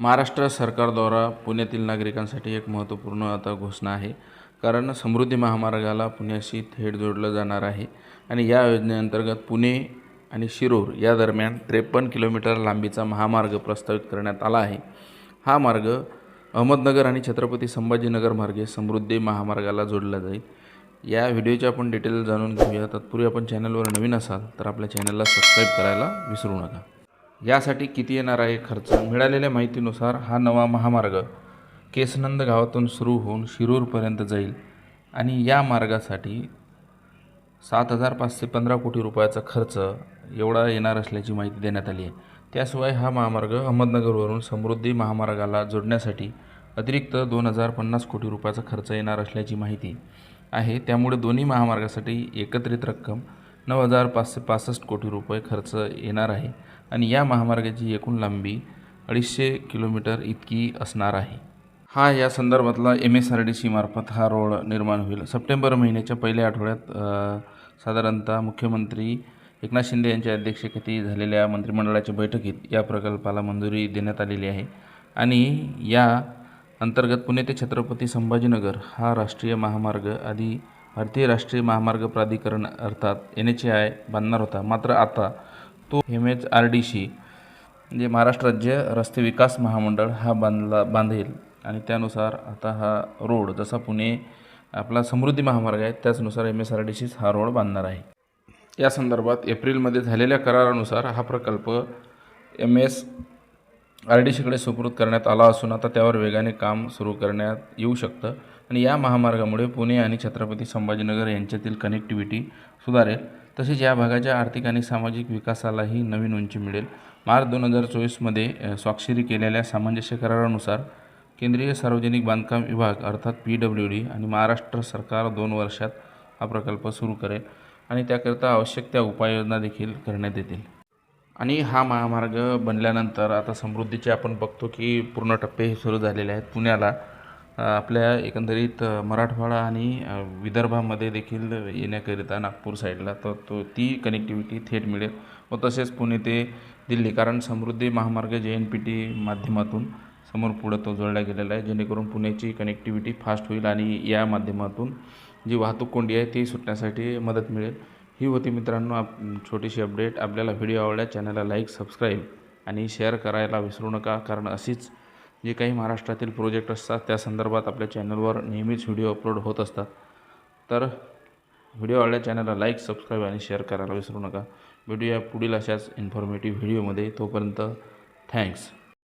महाराष्ट्र सरकारद्वारा पुण्यातील नागरिकांसाठी एक महत्त्वपूर्ण आता घोषणा आहे. कारण समृद्धी महामार्गाला पुण्याशी थेट जोडलं जाणार आहे. आणि या योजनेअंतर्गत पुणे आणि शिरूर या दरम्यान त्रेपन्न किलोमीटर लांबीचा महामार्ग प्रस्तावित करण्यात आला आहे. हा मार्ग अहमदनगर आणि छत्रपती संभाजीनगर मार्गे समृद्धी महामार्गाला जोडला जाईल. या व्हिडिओचे आपण डिटेल जाणून घेऊया. तत्पूर्वी आपण चॅनलवर नवीन असाल तर आपल्या चॅनलला सबस्क्राईब करायला विसरू नका. यासाठी किती येणार आहे खर्च? मिळालेल्या माहितीनुसार हा नवा महामार्ग केसनंद गावातून सुरू होऊन शिरूरपर्यंत जाईल आणि या मार्गासाठी सात हजार पाचशे पंधरा कोटी रुपयाचा खर्च एवढा येणार असल्याची माहिती देण्यात आली आहे. त्याशिवाय हा महामार्ग अहमदनगरवरून समृद्धी महामार्गाला जोडण्यासाठी अतिरिक्त दोन हजार पन्नास कोटी रुपयाचा खर्च येणार असल्याची माहिती आहे. त्यामुळे दोन्ही महामार्गासाठी एकत्रित रक्कम नऊ हजार पाचशे पासष्ट कोटी रुपये खर्च येणार आहे आणि या महामार्गाची एकूण लांबी अडीचशे किलोमीटर इतकी असणार आहे. हा या संदर्भातला एम एस आर डी सीमार्फत हा रोड निर्माण होईल. सप्टेंबर महिन्याच्या पहिल्या आठवड्यात साधारणतः मुख्यमंत्री एकनाथ शिंदे यांच्या अध्यक्षतेखाली झालेल्या मंत्रिमंडळाच्या बैठकीत या प्रकल्पाला मंजुरी देण्यात आलेली आहे. आणि या अंतर्गत पुणे ते छत्रपती संभाजीनगर हा राष्ट्रीय महामार्ग आधी भारतीय राष्ट्रीय महामार्ग प्राधिकरण अर्थात एन एच ए आय बांधणार होता. मात्र आता तो M H R D C म्हणजे महाराष्ट्र राज्य रस्ते विकास महामंडळ हा बांधला बांधेल. आणि त्यानुसार आता हा रोड जसा पुणे आपला समृद्धी महामार्ग आहे त्याचनुसार एम एस आर डी सीच हा रोड बांधणार आहे. या संदर्भात एप्रिलमध्ये झालेल्या करारानुसार हा प्रकल्प एम एस आर डी सीकडे सुपूर्द करण्यात आला असून आता त्यावर वेगाने काम सुरू करण्यात येऊ शकतं. आणि या महामार्गामुळे पुणे आणि छत्रपती संभाजीनगर यांच्यातील कनेक्टिव्हिटी सुधारेल. तसेच या भागाच्या आर्थिक आणि सामाजिक विकासालाही नवीन उंची मिळेल. मार्च दोन हजार चोवीसमध्ये स्वाक्षरी केलेल्या सामंजस्य करारानुसार केंद्रीय सार्वजनिक बांधकाम विभाग अर्थात पी डब्ल्यू डी आणि महाराष्ट्र सरकार दोन वर्षात हा प्रकल्प सुरू करेल आणि त्याकरिता आवश्यक त्या उपाययोजना देखील करण्यात येतील. आणि हा महामार्ग बनल्यानंतर आता समृद्धीचे आपण बघतो की पूर्ण टप्पे हे सुरू झालेले आहेत. पुण्याला आपल्या एकंदरीत मराठवाडा आणि विदर्भामध्ये देखील येण्याकरिता नागपूर साईडला तर तो ती कनेक्टिव्हिटी थेट मिळेल. व तसेच पुणे ते दिल्ली कारण समृद्धी महामार्ग जे एन पी टी माध्यमातून समोर पुढं तो जोडला गेलेला आहे. जेणेकरून पुण्याची कनेक्टिव्हिटी फास्ट होईल आणि या माध्यमातून जी वाहतूक कोंडी आहे ती सुटण्यासाठी मदत मिळेल. ही होती मित्रांनो आप छोटीशी अपडेट. आपल्याला व्हिडिओ आवडला चॅनलला लाईक सबस्क्राईब आणि शेअर करायला विसरू नका. कारण अशीच जे काही महाराष्ट्रातील प्रोजेक्ट असतात त्या संदर्भात आपल्या चॅनलवर नेहमीच व्हिडिओ अपलोड होत असतात. तर व्हिडिओ आवडल्या चॅनलला लाईक सबस्क्राईब आणि शेअर करायला विसरू नका. भेटूया पुढील अशाच इन्फॉर्मेटिव्ह व्हिडिओमध्ये. तोपर्यंत थँक्स